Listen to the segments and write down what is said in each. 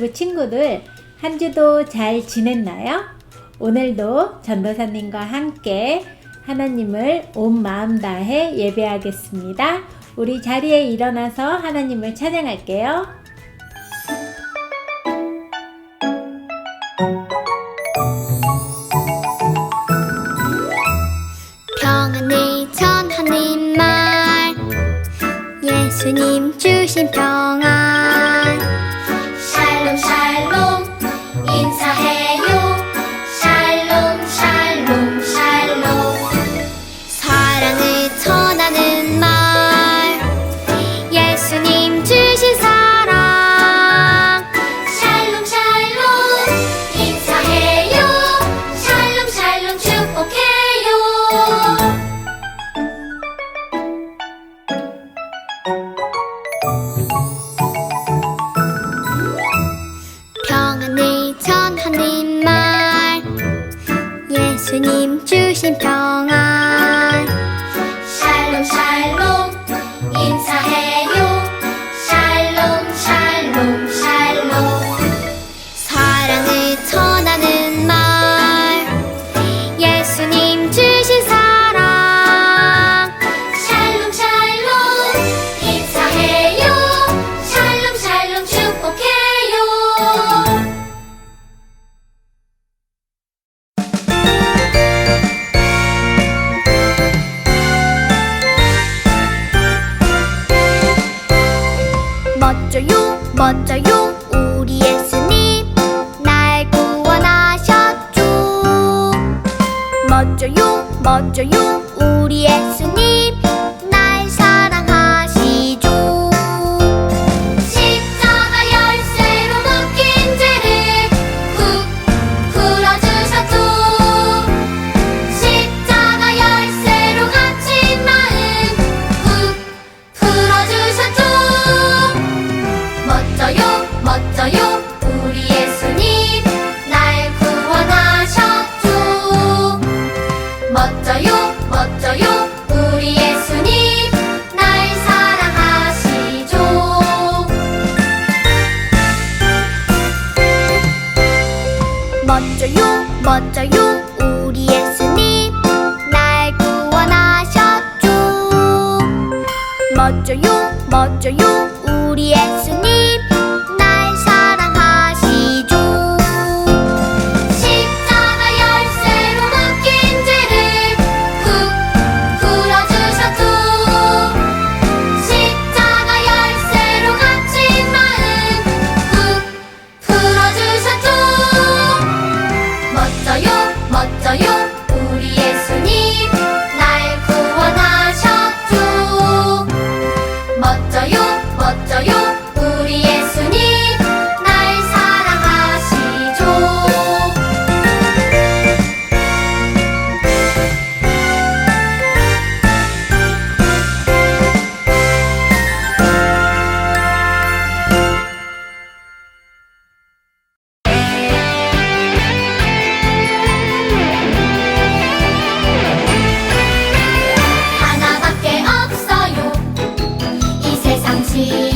유튜브 친구들 한 주도 잘 지냈나요? 오늘도 전도사님과 함께 하나님을 온 마음 다해 예배하겠습니다. 우리 자리에 일어나서 하나님을 찬양할게요. 평안을 전하는 말 예수님 주신 평안 see.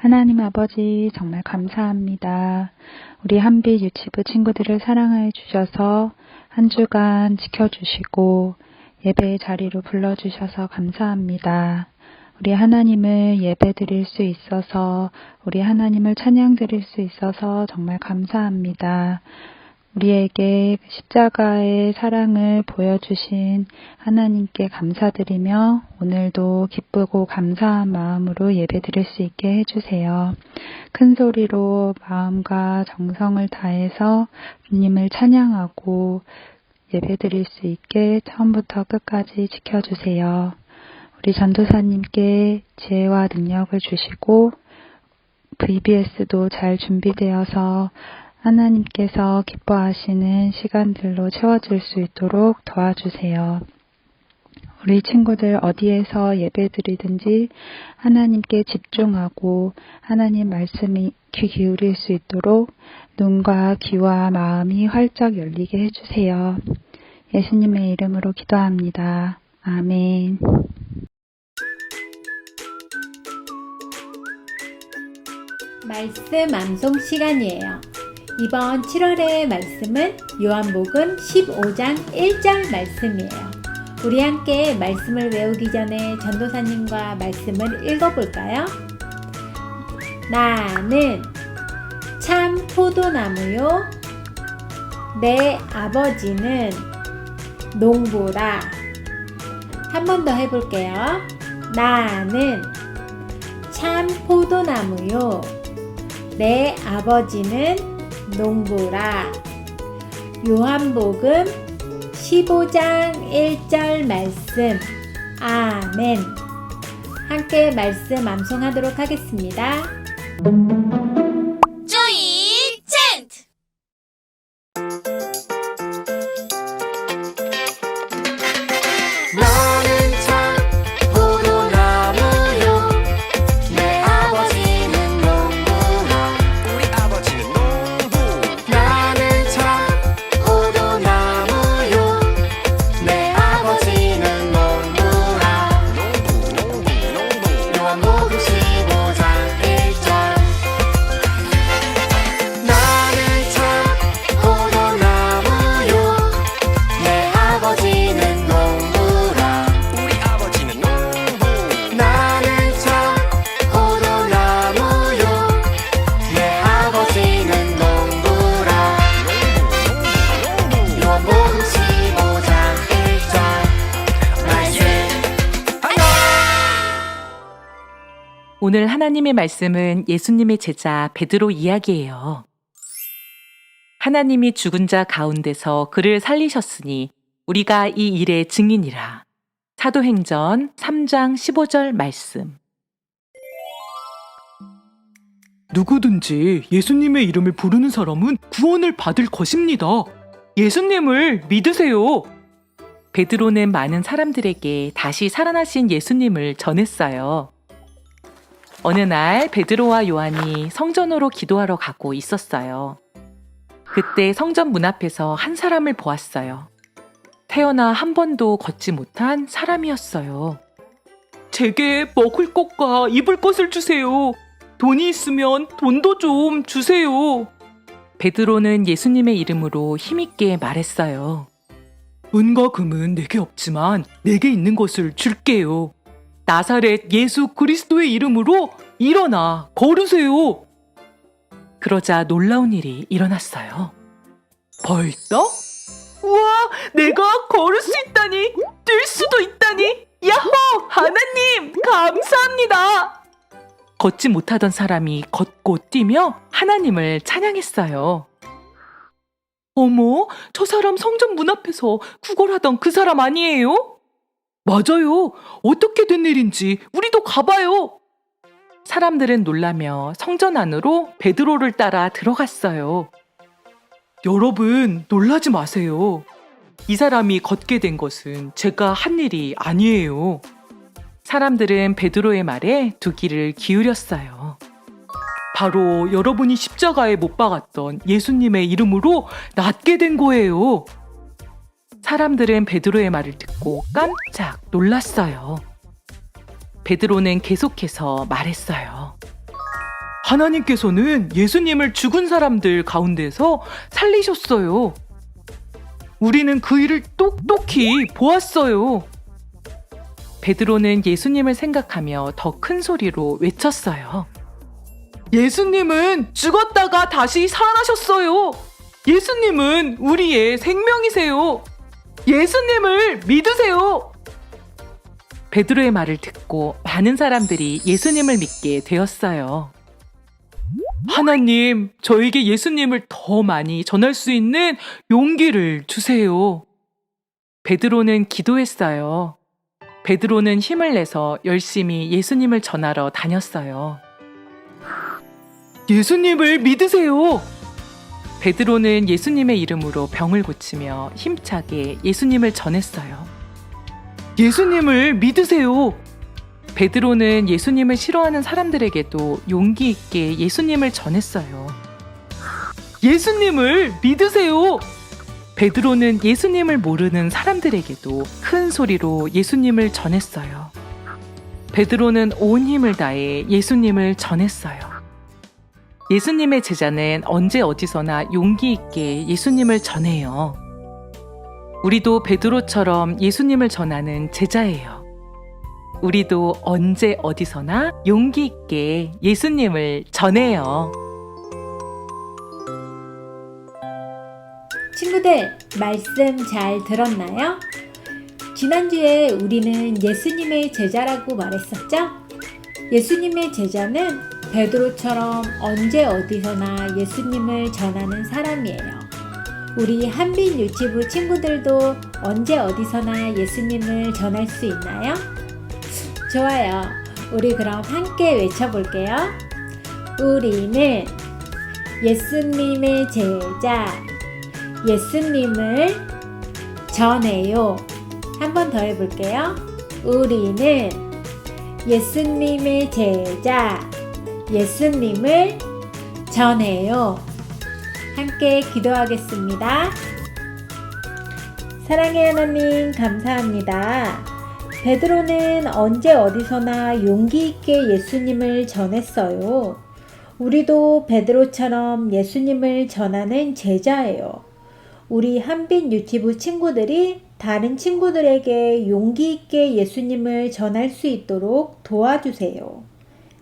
하나님 아버지 정말 감사합니다. 우리 한빛 유치부 친구들을 사랑해 주셔서 한 주간 지켜주시고 예배의 자리로 불러주셔서 감사합니다. 우리 하나님을 예배 드릴 수 있어서 우리 하나님을 찬양 드릴 수 있어서 정말 감사합니다. 우리에게 십자가의 사랑을 보여주신 하나님께 감사드리며 오늘도 기쁘고 감사한 마음으로 예배 드릴 수 있게 해주세요. 큰 소리로 마음과 정성을 다해서 주님을 찬양하고 예배 드릴 수 있게 처음부터 끝까지 지켜주세요. 우리 전도사님께 지혜와 능력을 주시고 VBS도 잘 준비되어서 하나님께서 기뻐하시는 시간들로 채워질 수 있도록 도와주세요. 우리 친구들 어디에서 예배 드리든지 하나님께 집중하고 하나님 말씀이 귀 기울일 수 있도록 눈과 귀와 마음이 활짝 열리게 해주세요. 예수님의 이름으로 기도합니다. 아멘. 말씀 암송 시간이에요. 이번 7월의 말씀은 요한복음 15장 1절 말씀이에요. 우리 함께 말씀을 외우기 전에 전도사님과 말씀을 읽어볼까요? 나는 참 포도나무요. 내 아버지는 농부라. 한 번 더 해볼게요. 나는 참 포도나무요. 내 아버지는 농부라. 요한복음 15장 1절 말씀. 아멘. 함께 말씀 암송하도록 하겠습니다. 오늘 하나님의 말씀은 예수님의 제자 베드로 이야기예요. 하나님이 죽은 자 가운데서 그를 살리셨으니 우리가 이 일의 증인이라. 사도행전 3장 15절 말씀. 누구든지 예수님의 이름을 부르는 사람은 구원을 받을 것입니다. 예수님을 믿으세요. 베드로는 많은 사람들에게 다시 살아나신 예수님을 전했어요. 어느 날 베드로와 요한이 성전으로 기도하러 가고 있었어요. 그때 성전 문 앞에서 한 사람을 보았어요. 태어나 한 번도 걷지 못한 사람이었어요. 제게 먹을 것과 입을 것을 주세요. 돈이 있으면 돈도 좀 주세요. 베드로는 예수님의 이름으로 힘있게 말했어요. 은과 금은 내게 없지만 내게 있는 것을 줄게요. 나사렛 예수 그리스도의 이름으로 일어나 걸으세요. 그러자 놀라운 일이 일어났어요. 벌떡? 우와, 내가 걸을 수 있다니, 뛸 수도 있다니. 야호, 하나님, 감사합니다. 걷지 못하던 사람이 걷고 뛰며 하나님을 찬양했어요. 어머, 저 사람 성전 문 앞에서 구걸하던 그 사람 아니에요? 맞아요. 어떻게 된 일인지 우리도 가봐요. 사람들은 놀라며 성전 안으로 베드로를 따라 들어갔어요. 여러분, 놀라지 마세요. 이 사람이 걷게 된 것은 제가 한 일이 아니에요. 사람들은 베드로의 말에 두 귀를 기울였어요. 바로 여러분이 십자가에 못 박았던 예수님의 이름으로 낫게 된 거예요. 사람들은 베드로의 말을 듣고 깜짝 놀랐어요. 베드로는 계속해서 말했어요. 하나님께서는 예수님을 죽은 사람들 가운데서 살리셨어요. 우리는 그 일을 똑똑히 보았어요. 베드로는 예수님을 생각하며 더 큰 소리로 외쳤어요. 예수님은 죽었다가 다시 살아나셨어요. 예수님은 우리의 생명이세요. 예수님을 믿으세요. 베드로의 말을 듣고 많은 사람들이 예수님을 믿게 되었어요. 하나님, 저에게 예수님을 더 많이 전할 수 있는 용기를 주세요. 베드로는 기도했어요. 베드로는 힘을 내서 열심히 예수님을 전하러 다녔어요. 예수님을 믿으세요. 베드로는 예수님의 이름으로 병을 고치며 힘차게 예수님을 전했어요. 예수님을 믿으세요. 베드로는 예수님을 싫어하는 사람들에게도 용기 있게 예수님을 전했어요. 예수님을 믿으세요. 베드로는 예수님을 모르는 사람들에게도 큰 소리로 예수님을 전했어요. 베드로는 온 힘을 다해 예수님을 전했어요. 예수님의 제자는 언제 어디서나 용기 있게 예수님을 전해요. 우리도 베드로처럼 예수님을 전하는 제자예요. 우리도 언제 어디서나 용기 있게 예수님을 전해요. 친구들, 말씀 잘 들었나요? 지난주에 우리는 예수님의 제자라고 말했었죠? 예수님의 제자는 베드로처럼 언제 어디서나 예수님을 전하는 사람이에요. 우리 한빈 유치부 친구들도 언제 어디서나 예수님을 전할 수 있나요? 좋아요. 우리 그럼 함께 외쳐볼게요. 우리는 예수님의 제자, 예수님을 전해요. 한 번 더 해볼게요. 우리는 예수님의 제자, 예수님을 전해요. 함께 기도하겠습니다. 사랑의 하나님, 감사합니다. 베드로는 언제 어디서나 용기 있게 예수님을 전했어요. 우리도 베드로처럼 예수님을 전하는 제자예요. 우리 한빛 유튜브 친구들이 다른 친구들에게 용기 있게 예수님을 전할 수 있도록 도와주세요.